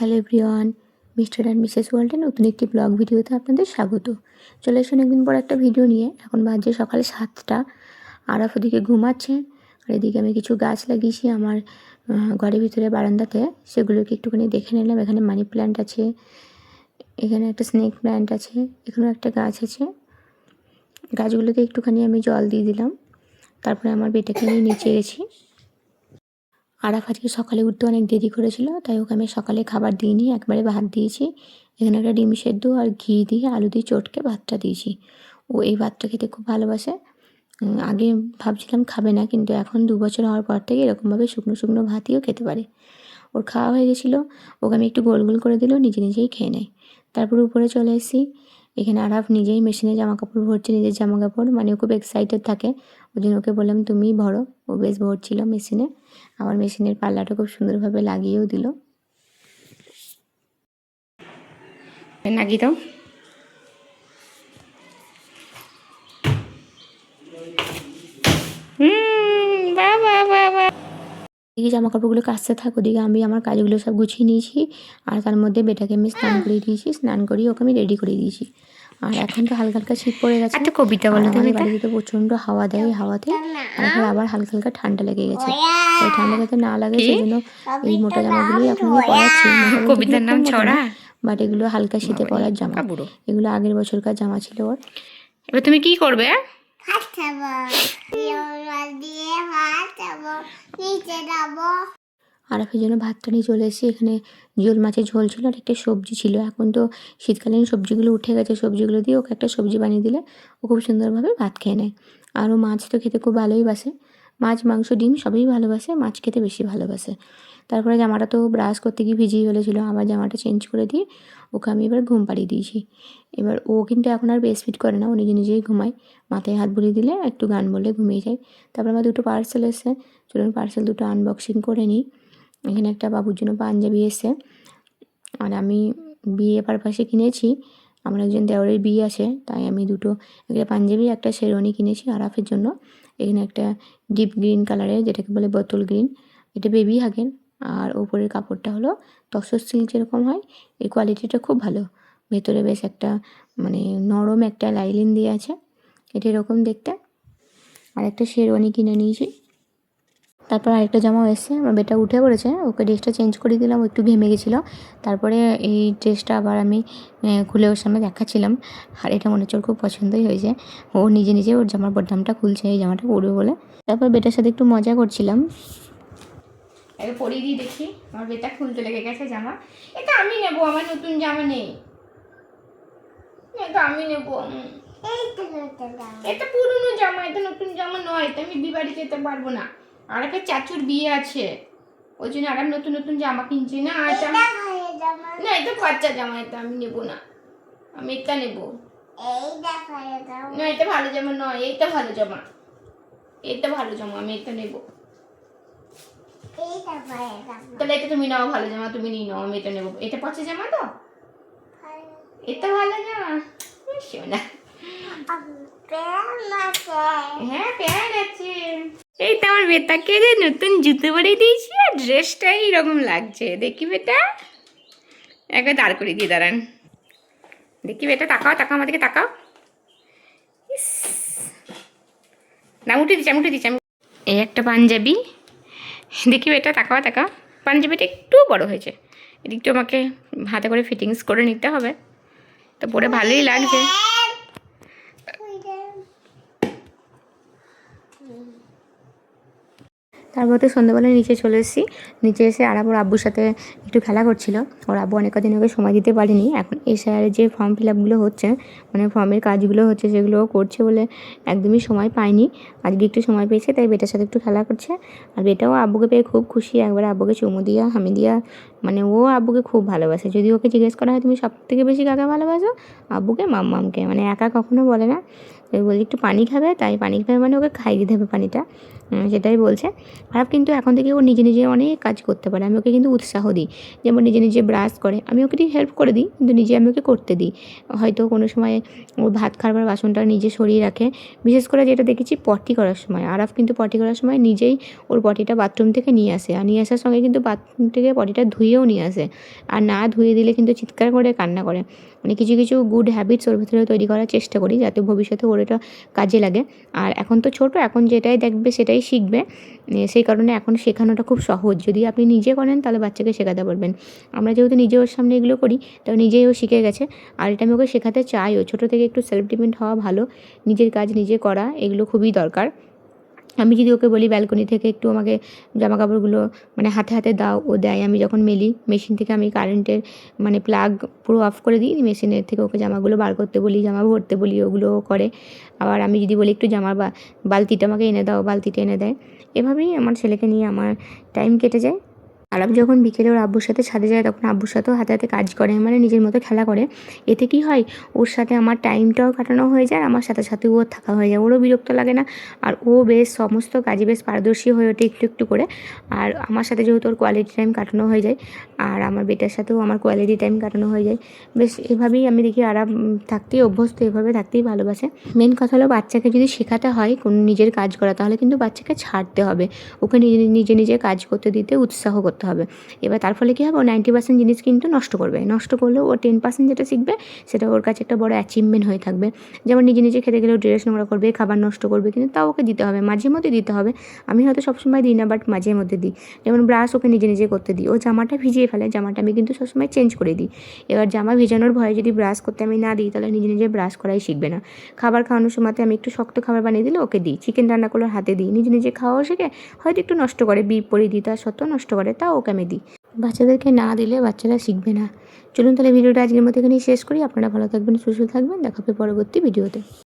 Hello everyone mister and missus ওয়ার্ল্ডে নতুন একটি ব্লগ ভিডিওতে আপনাদের স্বাগত। চলে এসেছেন একদিন পর একটা ভিডিও নিয়ে। এখন বাজে সকালে সাতটা। আরাফ ওদিকে ঘুমাচ্ছে, আর এদিকে আমি কিছু গাছ লাগিয়েছি আমার ঘরের ভিতরে বারান্দাতে। সেগুলোকে একটুখানি দেখে নিলাম। এখানে মানি প্ল্যান্ট আছে, এখানে একটা স্নেক প্ল্যান্ট আছে, এখানেও একটা গাছ আছে। গাছগুলোতে একটুখানি আমি জল দিয়ে দিলাম। তারপরে আমার বেটাকে নিয়ে নিচে গেছি। আরাফ আজকে সকালে উঠতে অনেক দেরি করেছিল? তাই ওকে আমি সকালে খাবার দিইনি, একবারে ভাত দিয়েছি। এখানে একটা ডিম সেদ্ধ আর ঘি দিয়ে আলু দিয়ে চটকে ভাতটা দিয়েছি। ও এই ভাতটা খেতে খুব ভালোবাসে। আগে ভাবছিলাম খাবে না, কিন্তু এখন দু বছর হওয়ার পর থেকে এরকমভাবে শুকনো শুকনো ভাতইও খেতে পারে। ওর খাওয়া হয়ে গেছিল, ওকে আমি একটু গোল গোল করে দিলেও নিজে নিজেই খেয়ে নেয়। তারপর উপরে চলে এসেছি। এখানে আরাফ নিজেই মেশিনে জামা কাপড় ভরছে, নিজের জামা কাপড় মানে খুব এক্সাইটেড থাকে। ওই জন্য ওকে বললাম তুমিই ভরো। ও বেশ ভরছিল মেশিনে। আমার মেশিনের পাল্লাটা খুব সুন্দরভাবে লাগিয়েও দিল। নাকি দাও জামা কাপড়গুলো কাচতে থাক ওদিকে আমি আমার কাজগুলো সব গুছিয়ে নিয়েছি আর তার মধ্যে বেটাকে আমি স্নান করিয়ে দিয়েছি স্নান করিয়ে ওকে আমি রেডি করে দিয়েছি। আর এখন তো হালকা হালকা শীত পড়ে গেছে। একটা কবিতা বলো তুমি বাড়িতে তো প্রচণ্ড হাওয়া দেয় হাওয়াতে। এখন আবার হালকা হালকা ঠান্ডা লেগে গেছে। এই ঠান্ডা যাতে না লাগে? সেই জন্য এই মোটা জামাগুলোই এখন আমি মোটামুটি কবিতার নাম ছড়া। বাট এগুলো হালকা শীতে পরার জামা। এগুলো আগের বছরকার জামা ছিল ওর। এবার তুমি কি করবে? জল দিয়ে জন্য ভাতটা নিয়ে চলে এসেছি। এখানে ঝোল মাছের ঝোল ছিল আর একটা সবজি ছিল। এখন তো শীতকালীন সবজিগুলো উঠে গেছে। সবজিগুলো দিয়ে ওকে একটা সবজি বানিয়ে দিলে ও খুব সুন্দরভাবে ভাত খেয়ে নেয়। আর ও মাছ তো খেতে খুব ভালোই বাসে। মাছ, মাংস, ডিম সবই ভালোবাসে, মাছ খেতে বেশি ভালোবাসে। তারপরে জামাটা তো ব্রাশ করতে গিয়ে ভিজিয়ে ফেলেছিল, আবার জামাটা চেঞ্জ করে দিয়ে ওকে আমি এবার ঘুম পাড়িয়ে দিয়েছি। এবার ও কিন্তু এখন আর বেস্ট ফিট করে না, ও নিজে নিজেই ঘুমায়। মাথায় হাত বুলিয়ে দিলে একটু গান বললে ঘুমিয়ে যায়। তারপর আমার দুটো পার্সেল এসে চলুন পার্সেল দুটো আনবক্সিং করে নিই। এখানে একটা বাবুর জন্য পাঞ্জাবি এসে আর আমি বিয়ে পারপাসে কিনেছি আমার একজন দেওরের বিয়ে আছে, তাই আমি দুটো, একটা পাঞ্জাবি, একটা শেরওয়ানি কিনেছি আরাফের জন্য। এখানে একটা ডিপ গ্রিন কালারের, যেটাকে বলে বোতল গ্রিন। এটা বেবি হাগেন আর ওপরের কাপড়টা হলো তসর সিল্ক যেরকম হয়, এই কোয়ালিটিটা খুব ভালো। ভেতরে বেশ একটা মানে নরম একটা লাইলিন দিয়ে আছে, এটা এরকম দেখতে। আর একটা শেরওয়ানি কিনে নিয়েছি তারপর আরেকটা জামাও এসছে আমার বেটা উঠে পড়েছে ওকে ড্রেসটা চেঞ্জ করে দিলাম ও একটু ঘেমে গেছিল। তারপরে এই ড্রেসটা আবার আমি খুলে ওর সামনে দেখাচ্ছিলাম। আর এটা মনে হচ্ছে ওর খুব পছন্দই হয়েছে। ও নিজে নিজে ওর জামার বদনামটা খুলছে এই জামাটা পরবে বলে। তারপর বেটার সাথে একটু মজা করছিলাম। এবার পরিয়ে দিয়ে দেখি আমার বেটা খুলতে লেগে গেছে জামা। এটা আমি নেব আমার নতুন জামা নেই। এটা আমি নেব এটা পুরনো জামা এটা নতুন জামা নয় এটা আমি বিয়ে বাড়ি যেতে পারব না। আর একটা চাচুর বিয়ে আছে। ওই জন্য আর নতুন নতুন জামা কিনছি না এটা না এটা বাচ্চা জামা এটা আমি নেব না। আমি এটা নেব। না এটা ভালো জামা নয় এইটা ভালো জামা। এটা ভালো জামা আমি এটা নেব। এইটা তাহলে এটা তুমি নাও ভালো জামা তুমি নিয়ে নাও আমি এটা নেব। এটা পচা জামা তো? এটা ভালো জামা? শোনা হ্যাঁ প্যান আমার বেটাকে যে নতুন জুতো পরে দিয়েছি আর ড্রেসটাই এরকম লাগছে। দেখি বেটা। একবার দাঁড় করে দিয়ে দাঁড়ান। দেখি বেটা, তাকাও তাকাও আমার দিকে, তাকাও। না উঠে দিচ্ছি, আমি উঠে দিচ্ছি, আমি এই একটা পাঞ্জাবি। দেখি বেটা, তাকাও তাকাও। পাঞ্জাবিটা একটু বড় হয়েছে। এদিকটা আমাকে হাতে করে ফিটিংস করে নিতে হবে। তো পরে ভালোই লাগছে। তারপর তো সন্ধ্যাবেলায় নিচে চলে এসেছি। নিচে এসে আর ওর আব্বুর সাথে একটু খেলা করছিল। ওর আব্বু অনেক কদিন ওকে সময় দিতে পারেনি। এখন এই স্যারের যে ফর্ম ফিল আপগুলো হচ্ছে মানে ফর্মের কাজগুলো হচ্ছে সেগুলো করছে বলে একদমই সময় পায়নি। আজকে একটু সময় পেয়েছে, তাই বেটার সাথে একটু খেলা করছে। আর বেটাও আব্বুকে পেয়ে খুব খুশি। একবার আব্বুকে চুমু দিয়া, হামি দিয়া মানে ও আব্বুকে খুব ভালোবাসে। যদি ওকে জিজ্ঞেস করা হয়, তুমি সব থেকে বেশি কাকে ভালোবাসো? আব্বুকে মাম্মামকে। মানে একা কখনো বলে না। বলি, একটু পানি খাবে? তাই পানি খাবে মানে ওকে খাইয়ে দিতে হবে পানিটা। সেটাই বলছে। আরাপ কিন্তু এখন থেকে ও নিজে নিজে অনেক কাজ করতে পারে। আমি ওকে কিন্তু উৎসাহ দিই। যেমন নিজে নিজে ব্রাশ করে, আমি ওকে হেল্প করে দিই, কিন্তু নিজে আমি ওকে করতে দিই। হয়তো কোনো সময় ও ভাত খাবার বাসনটা নিজে সরিয়ে রাখে। বিশেষ করে যেটা দেখেছি পটি করার সময়। আরাফ কিন্তু পটি করার সময় নিজেই ওর পটিটা বাথরুম থেকে নিয়ে আসে। আর নিয়ে আসার সঙ্গে কিন্তু বাথরুম থেকে পটিটা ধুয়েও নিয়ে আসে। আর না ধুয়ে দিলে কিন্তু চিৎকার করে কান্না করে। মানে কিছু কিছু গুড হ্যাবিটস ওর ভিতরে তৈরি করার চেষ্টা করি যাতে ভবিষ্যতে ওর এটা কাজে লাগে। আর এখন তো ছোট, এখন যেটাই দেখবে সেটাই শিখবে। সেই কারণে এখন শেখানোটা খুব সহজ। যদি আপনি নিজে করেন তাহলে বাচ্চাকে শেখাতে পারবেন। আমরা যেহেতু নিজে ওর সামনে এগুলো করি তো নিজেই ও শিখে গেছে। আর এটা আমি ওকে শেখাতে চাইও ছোটো থেকে একটু সেলফ ডিপেন্ড হওয়া ভালো। নিজের কাজ নিজে করা, এগুলো খুবই দরকার। আমি যদি ওকে বলি ব্যালকনি থেকে একটু আমাকে জামা কাপড়গুলো মানে হাতে হাতে দাও, ও দেয়। আমি যখন মেলি মেশিন থেকে আমি কারেন্টের মানে প্লাগ পুরো অফ করে দিই মেশিনের থেকে ওকে জামাগুলো বার করতে বলি, জামা ভরতে বলি, ওগুলো করে। আবার আমি যদি বলি একটু জামার বালতিটা আমাকে এনে দাও, বালতিটা এনে দেয়। এভাবেই আমার ছেলেকে নিয়ে আমার টাইম কেটে যায়। আলাপ যখন বিকেলে ওর আব্বুর সাথে ছাদে যায় তখন আব্বুর সাথেও হাতে হাতে কাজ করে মানে নিজের মতো খেলা করে। এতে কি হয়? ওর সাথে আমার টাইমটাও কাটানো হয়ে যায়, আর আমার সাথে সাথে ওর থাকা হয়ে যায়। ওরও বিরক্ত লাগে না, আর ও বেশ সমস্ত কাজে বেশ পারদর্শী হয়ে ওঠে একটু একটু করে। আর আমার সাথে যেহেতু ওর কোয়ালিটি টাইম কাটানো হয়ে যায়, আর আমার বেটার সাথেও আমার কোয়ালিটি টাইম কাটানো হয়ে যায়। বেশ এভাবেই আমি দেখি আরাম থাকতেই অভ্যস্ত, এভাবে থাকতেই ভালোবাসে। মেন কথা হলো বাচ্চাকে যদি শেখাতে হয় কোন নিজের কাজ করা, তাহলে কিন্তু বাচ্চাকে ছাড়তে হবে। ওকে নিজে নিজে নিজে কাজ করতে দিতে উৎসাহ করতে হবে। এবার তার ফলে কী হবে? ও নাইনটি পার্সেন্ট জিনিস কিন্তু নষ্ট করবে। নষ্ট করলেও ও টেন পার্সেন্ট যেটা শিখবে, সেটা ওর কাছে একটা বড় অ্যাচিভমেন্ট হয়ে থাকবে। যেমন নিজে নিজে খেতে গেলেও ড্রেস নোংরা করবে, খাবার নষ্ট করবে, কিন্তু তাও ওকে দিতে হবে। মাঝে মধ্যে দিতে হবে। আমি হয়তো সবসময় দিই না বাট মাঝে মধ্যে দিই। যেমন ব্রাশ ওকে নিজে নিজে করতে দিই। ও জামাটা ভিজিয়ে ফেলে। জামাটা আমি কিন্তু সবসময় চেঞ্জ করে দিই। এবার জামা ভিজানোর ভয়ে যদি ব্রাশ করতে আমি না দিই, তাহলে নিজে নিজে ব্রাশ করাই শিখবে না। খাবার খাওয়ানোর সময়তে আমি একটু শক্ত খাবার বানিয়ে দিলে ওকে দিই। চিকেন রান্না করলে হাতে দিই। নিজে নিজে খাওয়াও শেখে। হয়তো একটু নষ্ট করে, বিপ পরে দিই তার সত্ত্বেও নষ্ট করে। তাও ওকে আমি দিই। বাচ্চাদেরকে না দিলে বাচ্চারা শিখবে না। চলুন তাহলে ভিডিওটা আজকের মতো এখানেই শেষ করি। আপনারা ভালো থাকবেন, সুস্থ থাকবেন। দেখা হবে পরবর্তী ভিডিওতে।